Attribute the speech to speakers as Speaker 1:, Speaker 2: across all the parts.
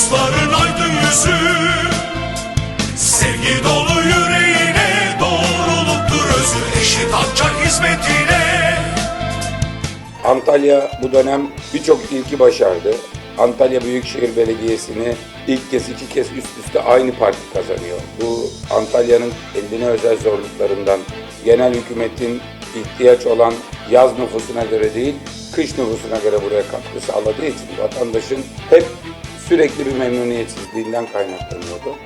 Speaker 1: Dostların aydın yüzü Sevgi dolu yüreğine Doğruluktur özü Eşit hakça hizmetine
Speaker 2: Antalya bu dönem birçok ilki başardı. Antalya Büyükşehir Belediyesi'ni ilk kez iki kez üst üste aynı parti kazanıyor. Bu Antalya'nın kendine özel zorluklarından, genel hükümetin ihtiyaç olan yaz nüfusuna göre değil, kış nüfusuna göre buraya katkı sağladığı için vatandaşın hep sürekli bir memnuniyetsizliğinden kaynaklanıyordu.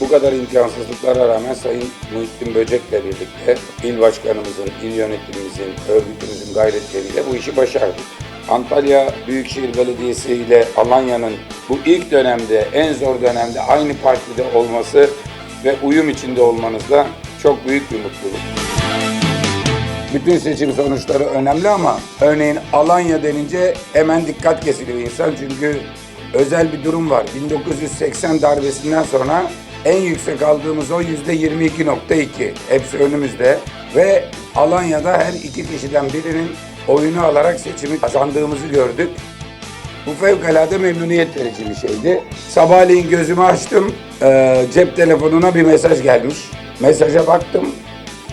Speaker 2: Bu kadar imkansızlıklara rağmen Sayın Muhittin Böcek'le birlikte il başkanımızın, il yönetimimizin, örgütümüzün gayretleriyle bu işi başardık. Antalya Büyükşehir Belediyesi ile Alanya'nın bu ilk dönemde, en zor dönemde aynı partide olması ve uyum içinde olmanız da çok büyük bir mutluluk. Bütün seçim sonuçları önemli ama örneğin Alanya denince hemen dikkat kesiliyor insan çünkü özel bir durum var. 1980 darbesinden sonra en yüksek aldığımız o yüzde 22.2. Hepsi önümüzde ve Alanya'da her iki kişiden birinin oyunu alarak seçimi kazandığımızı gördük. Bu fevkalade memnuniyet verici bir şeydi. Sabahleyin gözümü açtım, eee, cep telefonuna bir mesaj gelmiş. Mesaja baktım,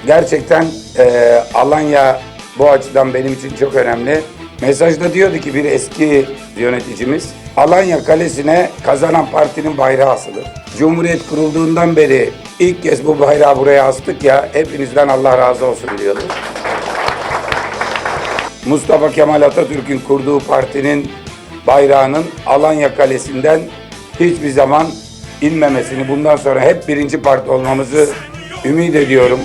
Speaker 2: gerçekten eee, Alanya bu açıdan benim için çok önemli. Mesajda diyordu ki bir eski yöneticimiz, Alanya Kalesi'ne kazanan partinin bayrağı asılır. Cumhuriyet kurulduğundan beri ilk kez bu bayrağı buraya astık ya, hepinizden Allah razı olsun diyordu. Mustafa Kemal Atatürk'ün kurduğu partinin bayrağının Alanya Kalesi'nden hiçbir zaman inmemesini, bundan sonra hep birinci parti olmamızı ümit ediyorum.